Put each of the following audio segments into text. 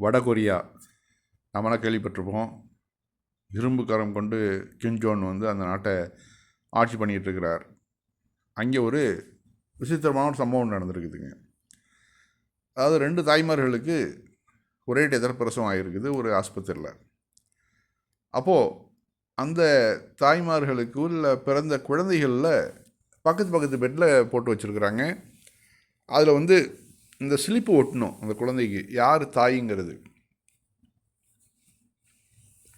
வடகொரியா. நம்மளாம் கேள்விப்பட்டிருப்போம். இரும்பு கரம் கொண்டு கிம்ஜோன் வந்து அந்த நாட்டை ஆட்சி பண்ணிகிட்டு இருக்கிறார் அங்கே ஒரு விசித்திரமான ஒரு சம்பவம் நடந்திருக்குதுங்க. அதாவது ரெண்டு தாய்மார்களுக்கு ஒரே டேத்தில் பிரசவம் ஆகிருக்குது ஒரு ஆஸ்பத்திரியில். அப்போது அந்த தாய்மார்களுக்கு உள்ள பிறந்த குழந்தைகளில் பக்கத்து பக்கத்து பெட்டில் போட்டு வச்சுருக்குறாங்க. அதில் வந்து இந்த ஸ்லிப்பு ஒட்டணும் அந்த குழந்தைக்கு. யார் தாய்ங்கிறது.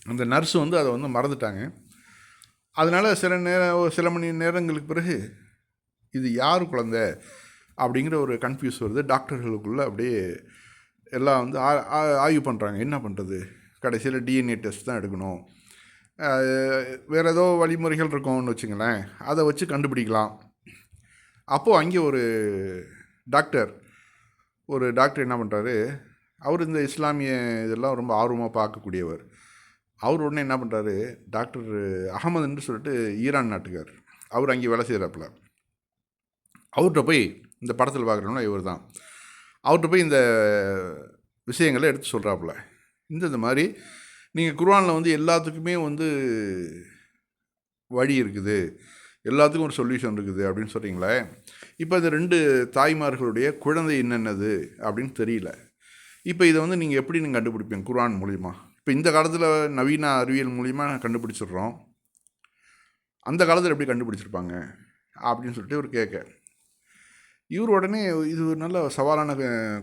அந்த நர்ஸ் வந்து அதை வந்து மறந்துட்டாங்க. அதனால் சில நேரம் ஒரு சில மணி நேரங்களுக்கு பிறகு இது யார் குழந்த? அப்படிங்கிற ஒரு கன்ஃபியூஸ் வருது. டாக்டர்களுக்குள்ளே அப்படியே எல்லாம் வந்து ஆ- ஆ- ஆய்வு பண்ணுறாங்க என்ன பண்ணுறது கடைசியில் டிஎன்ஏ டெஸ்ட் தான் எடுக்கணும். வேறு ஏதோ வழிமுறைகள் இருக்கும்னு வச்சுங்களேன். அதை வச்சு கண்டுபிடிக்கலாம். அப்போது அங்கே ஒரு டாக்டர் ஒரு டாக்டர் என்ன பண்ணுறாரு அவர் இந்த இஸ்லாமிய இதெல்லாம் ரொம்ப ஆர்வமாக பார்க்கக்கூடியவர். அவர் உடனே என்ன பண்ணுறாரு டாக்டர் அகமதுன்னு சொல்லிட்டு ஈரான் நாட்டுக்கார் அவர் அங்கே வேலை செய்கிறாப்புல அவர்கிட்ட போய் இந்த படத்தில் பார்க்குறோம்னா இவர் தான் அவர்கிட்ட போய் இந்த விஷயங்களை எடுத்து சொல்கிறாப்புல இந்த இந்த மாதிரி நீங்கள் குர்ஆனில் வந்து எல்லாத்துக்குமே வந்து வழி இருக்குது. எல்லாத்துக்கும் ஒரு சொல்யூஷன் இருக்குது அப்படின்னு சொல்கிறீங்களே இப்போ இந்த ரெண்டு தாய்மார்களுடைய குழந்தை என்னென்னது அப்படின்னு தெரியல. இப்போ இதை வந்து நீங்கள் எப்படி நீங்கள் கண்டுபிடிப்பீங்க? குர்ஆன் மூலிமா இப்போ இந்த காலத்தில் நவீன அறிவியல் மூலிமா கண்டுபிடிச்சிடுறோம். அந்த காலத்தில் எப்படி கண்டுபிடிச்சிருப்பாங்க? அப்படின்னு சொல்லிட்டு இவர் கேட்க. இவர் உடனே இது ஒரு நல்ல சவாலான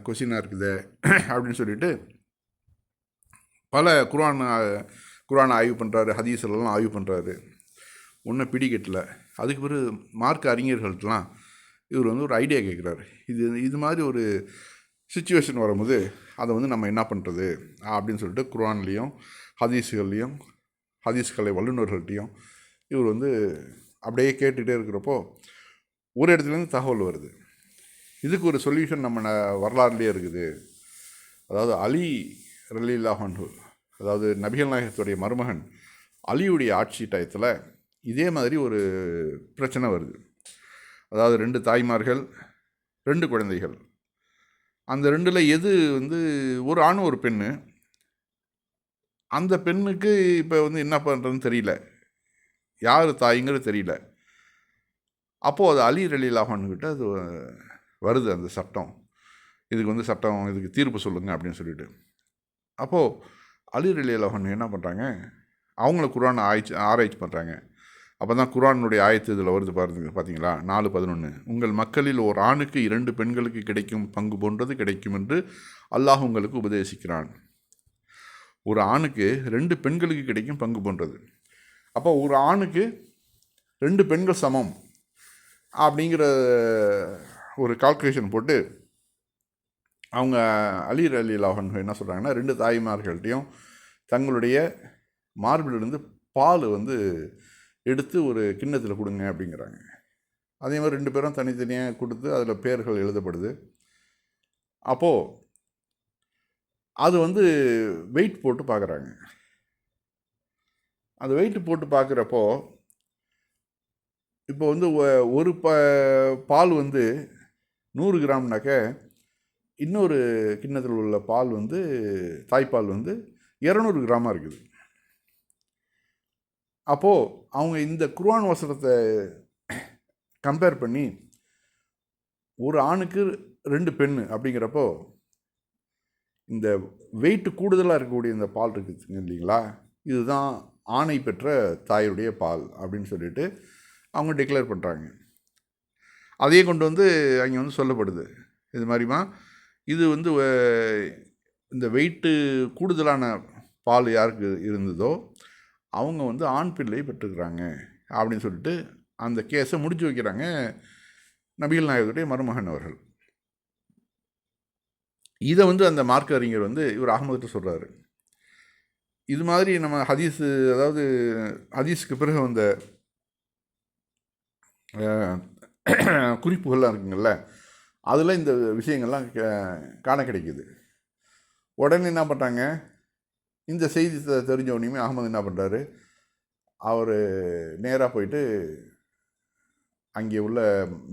கொஷினாக இருக்குது அப்படின்னு சொல்லிட்டு பல குர்ஆன் குரான் ஆய்வு பண்ணுறாரு ஹதீஸ் எல்லாம் ஆய்வு பண்ணுறாரு ஒன்றும் பிடிக்கட்டல. அதுக்கு பிறகு மார்க் அறிஞர்கள்ட்டலாம் இவர் வந்து ஒரு ஐடியா கேட்குறாரு. இது இது மாதிரி ஒரு சுச்சுவேஷன் வரும்போது அதை வந்து நம்ம என்ன பண்ணுறது அப்படின்னு சொல்லிட்டு குரான்லேயும் ஹதீஸ்கள்லேயும் ஹதீஸ்கலை வல்லுநர்கள்ட்டையும் இவர் வந்து அப்படியே கேட்டுகிட்டே இருக்கிறப்போ ஒரு இடத்துலேருந்து தகவல் வருது. இதுக்கு ஒரு சொல்யூஷன் நம்ம வரலாறுலேயே இருக்குது. அதாவது அலி ரலீல்லாஹன்ஹு அதாவது நபிகள் நாயகத்துடைய மருமகன் அலியுடைய ஆட்சி டயத்தில் இதே மாதிரி ஒரு பிரச்சனை வருது. அதாவது ரெண்டு தாய்மார்கள் ரெண்டு குழந்தைகள். அந்த ரெண்டில் எது வந்து ஒரு ஆண் ஒரு பெண்ணு. அந்த பெண்ணுக்கு இப்போ வந்து என்ன பண்ணுறதுன்னு தெரியல. யார் தாய்ங்கிறது தெரியல. அப்போது அது அலி ரலீலாஹன்கிட்ட அது வருது அந்த சட்டம். இதுக்கு வந்து சட்டம் இதுக்கு தீர்ப்பு சொல்லுங்கள் அப்படின்னு சொல்லிட்டு. அப்போது அலி ரலீலாஹன் என்ன பண்ணுறாங்க அவங்கள குரான் ஆய்ச்சி ஆராய்ச்சி பண்ணுறாங்க அப்போ தான் குரானுடைய ஆயத்து இதில் வருது பாருங்க பார்த்தீங்களா நாலு பதினொன்று உங்கள் மக்களில் ஓர் ஆணுக்கு இரண்டு பெண்களுக்கு கிடைக்கும் பங்கு போன்றது கிடைக்கும் என்று அல்லாஹ் உங்களுக்கு உபதேசிக்கிறான். ஒரு ஆணுக்கு ரெண்டு பெண்களுக்கு கிடைக்கும் பங்கு போன்றது. அப்போ ஒரு ஆணுக்கு ரெண்டு பெண்கள் சமம் அப்படிங்கிற ஒரு கால்குலேஷன் போட்டு அவங்க அலி அலி லாஹன் என்ன சொல்கிறாங்கன்னா ரெண்டு தாய்மார்கள்ட்டையும் தங்களுடைய மார்பிலிருந்து பால் வந்து எடுத்து ஒரு கிண்ணத்தில் கொடுங்க அப்படிங்கிறாங்க. அதே மாதிரி ரெண்டு பேரும் தனித்தனியாக கொடுத்து அதில் பேர்கள் எழுதப்படுது. அப்போது அது வந்து வெயிட் போட்டு பார்க்குறாங்க அந்த வெயிட் போட்டு பார்க்குறப்போ இப்போ வந்து ஒ- ஒரு ப பால் வந்து நூறு கிராம்னாக்க இன்னொரு கிண்ணத்தில் உள்ள பால் வந்து தாய்ப்பால் வந்து இரநூறு கிராமாக இருக்குது. அப்போது அவங்க இந்த குர்ஆன் வசனத்தை கம்பேர் பண்ணி ஒரு ஆணுக்கு ரெண்டு பெண்ணு அப்படிங்கிறப்போ இந்த வெயிட்டு கூடுதலாக இருக்கக்கூடிய இந்த பால் இருக்குதுங்க இல்லைங்களா? இதுதான் ஆணை பெற்ற தாயுடைய பால் அப்படின்னு சொல்லிட்டு அவங்க டிக்ளேர் பண்ணுறாங்க அதையே கொண்டு வந்து அங்கே வந்து சொல்லப்படுது. இது மாதிரிமா இது வந்து இந்த வெயிட்டு கூடுதலான பால் யாருக்கு இருந்ததோ அவங்க வந்து ஆண் பிள்ளை பெற்றுக்கிறாங்க அப்படின்னு சொல்லிட்டு அந்த கேஸை முடிச்சு வைக்கிறாங்க நபிகள் நாயகத்துடைய மருமகன் அவர்கள். இதை வந்து அந்த மார்க்க அறிஞர் வந்து இவர் அகமதுகிட்ட சொல்கிறாரு இது மாதிரி நம்ம ஹதீஸு அதாவது ஹதீஸுக்கு பிறகு வந்த குறிப்புகள்லாம் இருக்குங்கள்ல அதில் இந்த விஷயங்கள்லாம் காண கிடைக்குது. உடனே என்ன பண்ணுறாங்க இந்த செய்தி தெரிஞ்சவனையுமே தெரிஞ்ச அகமது என்ன பண்ணுறாரு அவர் நேராக போயிட்டு அங்கே உள்ள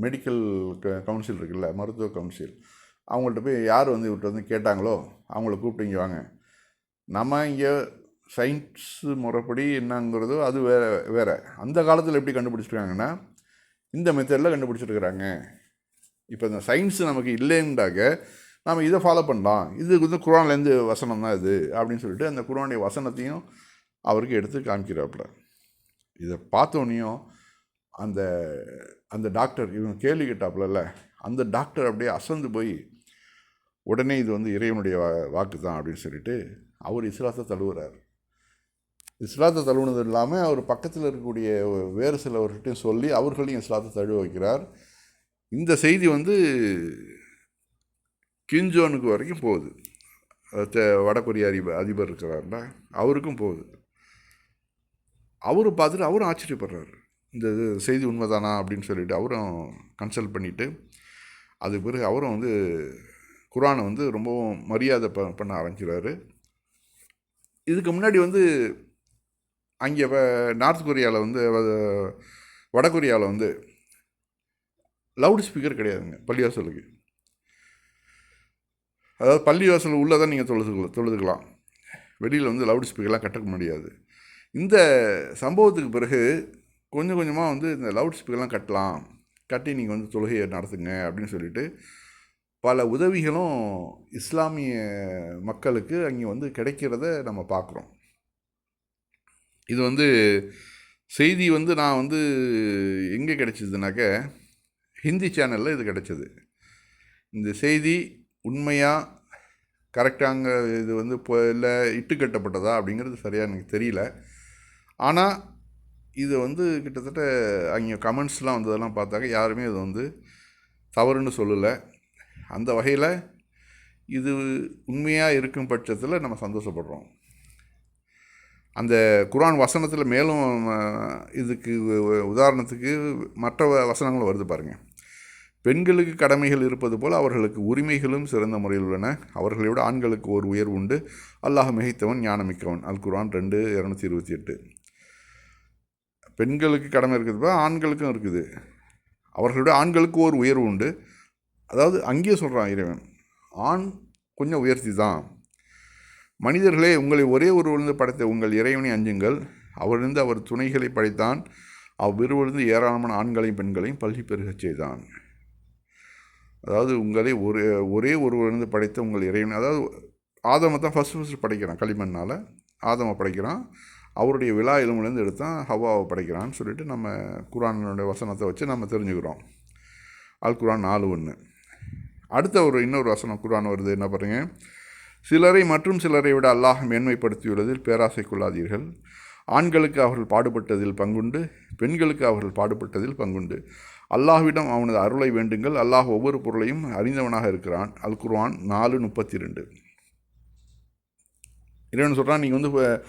மெடிக்கல் க- கவுன்சில் இருக்குல்ல மருத்துவ கவுன்சில் அவங்கள்ட்ட போய் யார் வந்து இவர்கிட்ட வந்து கேட்டாங்களோ அவங்கள கூப்பிட்டு இங்கே வாங்க. நம்ம இங்கே சயின்ஸு முறைப்படி என்னங்கிறதோ அது வேறு வேறு. அந்த காலத்தில் எப்படி கண்டுபிடிச்சிருக்காங்கன்னா இந்த மெத்தடில் கண்டுபிடிச்சிருக்கிறாங்க. இப்போ இந்த சயின்ஸ் நமக்கு இல்லைன்றாக்க நாம் இதை ஃபாலோ பண்ணலாம். இது வந்து குரான்லேருந்து வசனம் தான் இது அப்படின்னு சொல்லிட்டு அந்த குரானுடைய வசனத்தையும் அவருக்கு எடுத்து காமிக்கிறாப்புல. இதை பார்த்தோன்னையும் அந்த அந்த டாக்டர் இவங்க கேள்வி கேட்டாப்புலல்ல அந்த டாக்டர் அப்படியே அசந்து போய் உடனே இது வந்து இறைவனுடைய வா வாக்கு தான் அப்படின்னு சொல்லிட்டு அவர் இஸ்லாத்தை தழுவுறார். இஸ்லாத்தை தழுவுனது இல்லாமல் அவர் பக்கத்தில் இருக்கக்கூடிய வேறு சிலவர்கிட்டையும் சொல்லி அவர்களையும் இஸ்லாத்தை தழுவ வைக்கிறார். இந்த செய்தி வந்து கிஞ்சோனுக்கு வரைக்கும் போகுது. அது வடகொரிய அதிபர் அதிபர் இருக்கிறார்ல அவருக்கும் போகுது. அவரும் பார்த்துட்டு அவரும் ஆச்சரியப்படுறாரு. இந்த இது செய்தி உண்மைதானா அப்படின்னு சொல்லிட்டு அவரும் கன்சல்ட் பண்ணிவிட்டு அதுக்கு பிறகு அவரும் வந்து குரானை வந்து ரொம்பவும் மரியாதை ப பண்ண ஆரம்பிக்கிறாரு. இதுக்கு முன்னாடி வந்து அங்கே நார்த் கொரியாவில் வந்து வடகொரியாவில் வட கொரியாவில் வந்து லவுட் ஸ்பீக்கர் கிடையாதுங்க பள்ளிவாசலுக்கு. அதாவது பள்ளிவாசல் உள்ளே தான் நீங்கள் தொழுது தொழுதுக்கலாம். வெளியில் வந்து லவுட் ஸ்பீக்கர்லாம் கட்டக்க முடியாது. இந்த சம்பவத்துக்கு பிறகு கொஞ்சம் கொஞ்சமாக வந்து இந்த லவுட் ஸ்பீக்கர்லாம் கட்டலாம். கட்டி நீங்கள் வந்து தொழுகையை நடத்துங்க அப்படின்னு சொல்லிட்டு பல உதவிகளும் இஸ்லாமிய மக்களுக்கு அங்கே வந்து கிடைக்கிறத நம்ம பார்க்குறோம். இது வந்து செய்தி வந்து நான் வந்து எங்கே கிடைச்சிதுனாக்க ஹிந்தி சேனலில் இது கிடைச்சது. இந்த செய்தி உண்மையாக கரெக்டாங்க இது வந்து இப்போ இல்லை இட்டுக்கட்டப்பட்டதா அப்படிங்கிறது சரியாக எனக்கு தெரியல. ஆனால் இது வந்து கிட்டத்தட்ட அங்கே கமெண்ட்ஸ்லாம் வந்ததெல்லாம் பார்த்தாக்க யாருமே இது வந்து தவறுன்னு சொல்லலை. அந்த வகையில் இது உண்மையாக இருக்கும் பட்சத்தில் நம்ம சந்தோஷப்படுறோம். அந்த குரான் வசனத்தில் மேலும் இதுக்கு உதாரணத்துக்கு மற்ற வ- வசனங்களும் வருது பாருங்கள் பெண்களுக்கு கடமைகள் இருப்பது போல் அவர்களுக்கு உரிமைகளும் சிறந்த முறையில் உள்ளன. அவர்களை விட ஆண்களுக்கு ஒரு உயர்வு உண்டு. அல்லாஹ் மிகைத்தவன் ஞானமிக்கவன். அல் குரான் ரெண்டு இரநூத்தி இருபத்தி எட்டு. பெண்களுக்கு கடமை இருக்கிறது போல் ஆண்களுக்கும் இருக்குது. அவர்களோட ஆண்களுக்கு ஒரு உயர்வு உண்டு. அதாவது அங்கேயே சொல்கிறான் இறைவன் ஆண் கொஞ்சம் உயர்த்தி தான். மனிதர்களே உங்களை ஒரே ஒருவருந்து படைத்த உங்கள் இறைவனை அஞ்சுங்கள். அவரிருந்து அவர் துணைகளை படைத்தான். அவ்விருவருந்து ஏராளமான ஆண்களையும் பெண்களையும் பல்கி பெருகச் செய்தான். அதாவது உங்களை ஒரு ஒரே ஒருவரிலிருந்து படைத்த உங்கள் இறைவன் அதாவது ஆதமை தான் ஃபஸ்ட்டு ஃபஸ்ட்டு படைக்கிறான் களிமண்ணால். ஆதமை படைக்கிறான். அவருடைய விழா எலும்புலேருந்து எடுத்தான் ஹவாவை படைக்கிறான்னு சொல்லிட்டு நம்ம குரானுடைய வசனத்தை வச்சு நம்ம தெரிஞ்சுக்கிறோம். அல் குரான் நாலு ஒன்று. அடுத்த ஒரு இன்னொரு வசனம் குரான் வருது என்ன பாருங்க? சிலரை மற்றும் சிலரை விட அல்லாஹ் மேன்மைப்படுத்தியுள்ளதில் பேராசை கொள்ளாதீர்கள். ஆண்களுக்கு அவர்கள் பாடுபட்டதில் பங்குண்டு பெண்களுக்கு அவர்கள் பாடுபட்டதில் பங்குண்டு. அல்லாஹ்விடம் அவனது அருளை வேண்டுங்கள். அல்லாஹ் ஒவ்வொரு பொருளையும் அறிந்தவனாக இருக்கிறான். அல் குர்வான் நாலு முப்பத்தி ரெண்டு இறைவன் சொல்கிறான் நீங்கள் வந்து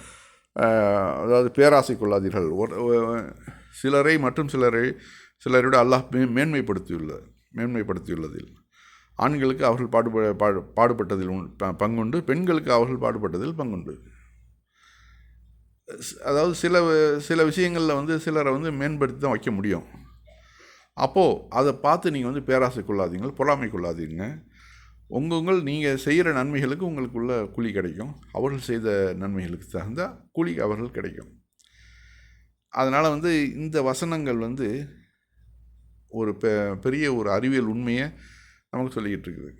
அதாவது பேராசை கொள்ளாதீர்கள். ஒரு சிலரை மற்றும் சிலரை சிலரை விட அல்லாஹ் மே மேன்மைப்படுத்தியுள்ள மேன்மைப்படுத்தியுள்ளதில். ஆண்களுக்கு அவர்கள் பாடுப பாடு பாடுபட்டதில் உண்- ப- பங்குண்டு பெண்களுக்கு அவர்கள் பாடுபட்டதில் பங்குண்டு. அதாவது சில சில விஷயங்களில் வந்து சிலரை வந்து மேம்படுத்தி தான் வைக்க முடியும். அப்போது அதை பார்த்து நீங்கள் வந்து பேராசை கொள்ளாதீங்க பொறாமை கொள்ளாதீங்க உங்கள் நீங்கள் செய்கிற நன்மைகளுக்கு உங்களுக்குள்ள கூலி கிடைக்கும். அவர்கள் செய்த நன்மைகளுக்கு தகுந்த கூலி அவர்கள் கிடைக்கும். அதனால் வந்து இந்த வசனங்கள் வந்து ஒரு பெ பெரிய ஒரு அறிவியல் உண்மையை நமக்கு சொல்லிக்கிட்டு இருக்குது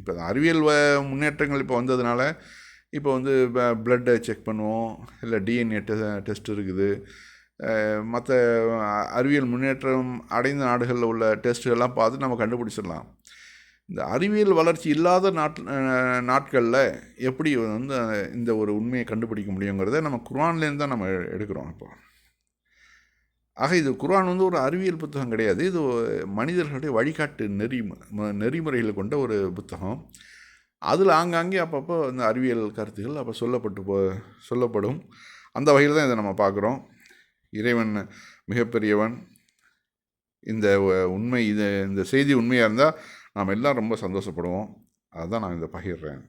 இப்போ அறிவியல் வ முன்னேற்றங்கள் இப்போ வந்ததுனால இப்போ வந்து பிளட்டை செக் பண்ணுவோம். இல்லை டிஎன்ஏ டெ டெஸ்ட் இருக்குது. மற்ற அறிவியல் முன்னேற்றம் அடைந்த நாடுகளில் உள்ள டெஸ்ட்டுகள்லாம் பார்த்து நம்ம கண்டுபிடிச்சிடலாம். இந்த அறிவியல் வளர்ச்சி இல்லாத நாட் நாட்களில் எப்படி வந்து இந்த ஒரு உண்மையை கண்டுபிடிக்க முடியுங்கிறத நம்ம குர்ஆன்லேருந்து தான் நம்ம எடுக்கிறோம் இப்போ. ஆக இது குர்ஆன் வந்து ஒரு அறிவியல் புத்தகம் கிடையாது. இது மனிதர்களுடைய வழிகாட்டு நெறி நெறிமுறைகளை கொண்ட ஒரு புத்தகம். அதில் ஆங்காங்கே அப்பப்போ இந்த அறிவியல் கருத்துகள் அப்போ சொல்லப்பட்டு போ சொல்லப்படும். அந்த வகையில் தான் இதை நம்ம பார்க்குறோம். இறைவன் மிகப்பெரியவன். இந்த உண்மை இது இந்த செய்தி உண்மையாக இருந்தால் நாம் எல்லாம் ரொம்ப சந்தோஷப்படுவோம். அதுதான் நான் இதை பகிர்றேன்.